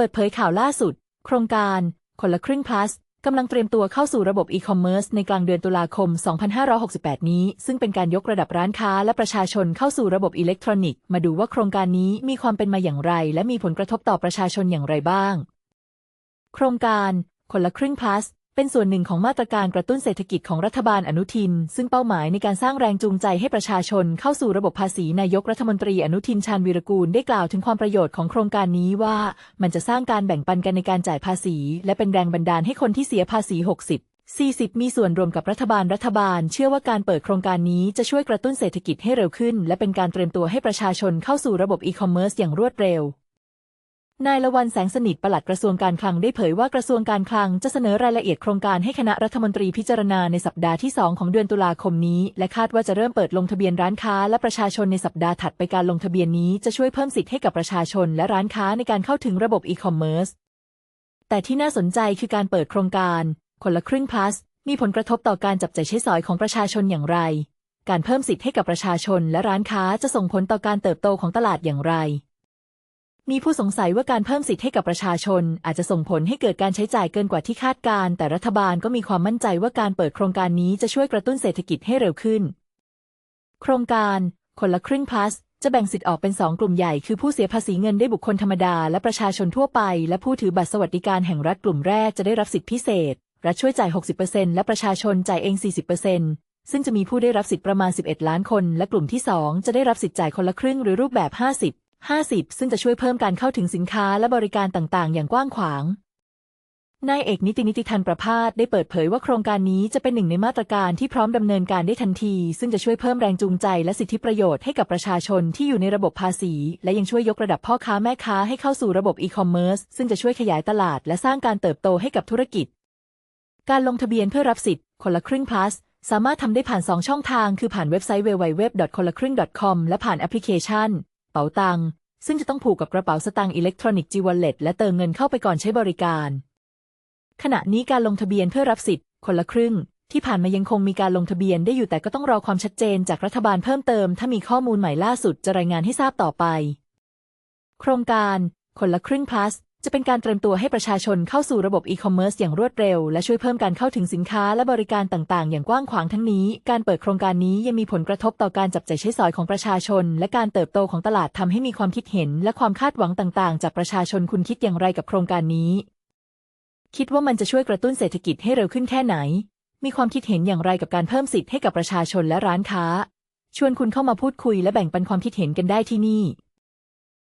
เปิดเผยข่าวล่าสุด โครงการคนละครึ่ง plus กำลังเตรียมตัวเข้าสู่ระบบอีคอมเมิร์ซในกลางเดือนตุลาคม 2568 นี้ ซึ่งเป็นการยกระดับร้านค้าและประชาชนเข้าสู่ระบบอิเล็กทรอนิกส์ มาดูว่าโครงการนี้มีความเป็นมาอย่างไร และมีผลกระทบต่อประชาชนอย่างไรบ้าง โครงการคนละครึ่ง plus เป็นส่วนหนึ่งของมาตรการกระตุ้นเศรษฐกิจของรัฐบาลอนุทิน ซึ่งเป้าหมายในการสร้างแรงจูงใจให้ประชาชนเข้าสู่ระบบภาษีนายกรัฐมนตรีอนุทินชาญวีรกูลได้กล่าวถึงความประโยชน์ของโครงการนี้ว่า มันจะสร้างการแบ่งปันกันในการจ่ายภาษี และเป็นแรงบันดาลให้คนที่เสียภาษี 60 40 มีส่วนรวมกับรัฐบาลรัฐบาล เชื่อว่าการเปิดโครงการนี้จะช่วยกระตุ้นเศรษฐกิจให้เร็วขึ้น และเป็นการเตรียมตัวให้ประชาชนเข้าสู่ระบบอีคอมเมิร์ซอย่างรวดเร็ว นายละวันแสงสนิทปลัดกระทรวงการคลังได้เผยว่ากระทรวงการคลังจะเสนอรายละเอียดโครงการให้คณะรัฐมนตรีพิจารณาในสัปดาห์ที่ 2 ของเดือนตุลาคมนี้ และคาดว่าจะเริ่มเปิดลงทะเบียนร้านค้าและประชาชนในสัปดาห์ถัดไปการลงทะเบียนนี้จะช่วยเพิ่มสิทธิ์ให้กับประชาชนและร้านค้าในการเข้าถึงระบบอีคอมเมิร์ซแต่ที่น่าสนใจคือการเปิดโครงการคนละครึ่ง plus มีผลกระทบต่อการจับจ่ายใช้สอยของประชาชนอย่างไร การเพิ่มสิทธิ์ให้กับประชาชนและร้านค้าจะส่งผลต่อการเติบโตของตลาดอย่างไร มีผู้สงสัยว่าการเพิ่มสิทธิ์ให้กับประชาชน อาจจะส่งผลให้เกิดการใช้จ่ายเกินกว่าที่คาดการ แต่รัฐบาลก็มีความมั่นใจว่าการเปิดโครงการนี้จะช่วยกระตุ้นเศรษฐกิจให้เร็วขึ้น โครงการคนละครึ่ง plus จะแบ่งสิทธิ์ออกเป็น 2 กลุ่มใหญ่ คือผู้เสียภาษีเงินได้บุคคลธรรมดา และประชาชนทั่วไป และผู้ถือบัตรสวัสดิการแห่งรัฐกลุ่มแรกจะได้รับสิทธิพิเศษ รัฐช่วยจ่าย 60%และประชาชนจ่ายเอง 40%ซึ่งจะมีผู้ได้รับสิทธิ์ประมาณ 11 ล้านคน และกลุ่มที่ 2 จะได้รับสิทธิ์จ่ายคนละครึ่งหรือรูปแบบ 50 50 ซึ่งจะช่วยเพิ่มการเข้าถึงสินค้าและบริการต่างๆ อย่างกว้างขวาง นายเอกนิตินิติทันประพาสได้เปิดเผยว่าโครงการนี้จะเป็นหนึ่งในมาตรการที่พร้อมดำเนินการได้ทันที ซึ่งจะช่วยเพิ่มแรงจูงใจและสิทธิประโยชน์ให้กับประชาชนที่อยู่ในระบบภาษี และยังช่วยยกระดับพ่อค้าแม่ค้าให้เข้าสู่ระบบอีคอมเมิร์ซซึ่งจะช่วยขยายตลาด และสร้างการเติบโตให้กับธุรกิจ การลงทะเบียนเพื่อรับสิทธิ์คนละครึ่ง plus สามารถทำได้ผ่าน 2 ช่องทาง คือผ่านเว็บไซต์ www.konlakring.com และผ่านแอปพลิเคชัน ป๋าตังซึ่งจะต้องผูกกับกระเป๋าสตางค์อิเล็กทรอนิกส์จีวอลเล็ตและเติมเงินเข้าไปก่อนใช้บริการ ขณะนี้การลงทะเบียนเพื่อรับสิทธิ์คนละครึ่ง ที่ผ่านมายังคงมีการลงทะเบียนได้อยู่แต่ก็ต้องรอความชัดเจนจากรัฐบาลเพิ่มเติม ถ้ามีข้อมูลใหม่ล่าสุดจะรายงานให้ทราบต่อไป โครงการ คนละครึ่ง plus จะเป็นการเตรียมตัวให้ประชาชนเข้าสู่ระบบอีคอมเมิร์ซอย่างรวดเร็ว และช่วยเพิ่มการเข้าถึงสินค้าและบริการต่างๆ อย่างกว้างขวางทั้งนี้ การเปิดโครงการนี้ยังมีผลกระทบต่อการจับใจ่ใช้สอยของประชาชน และการเติบโตของตลาดทำให้มีความคิดเห็น และความคาดหวังต่าง ๆ จากประชาชนคุณคิดอย่างไรกับโครงการนี้ คิดว่ามันจะช่วยกระตุ้นเศรษฐกิจให้เร็วขึ้นแค่ไหน มีความคิดเห็นอย่างไรกับการเพิ่มสิทธิ์ให้กับประชาชนและร้านค้า ชวนคุณเข้ามาพูดคุยและแบ่งปันความคิดเห็นกันได้ที่นี่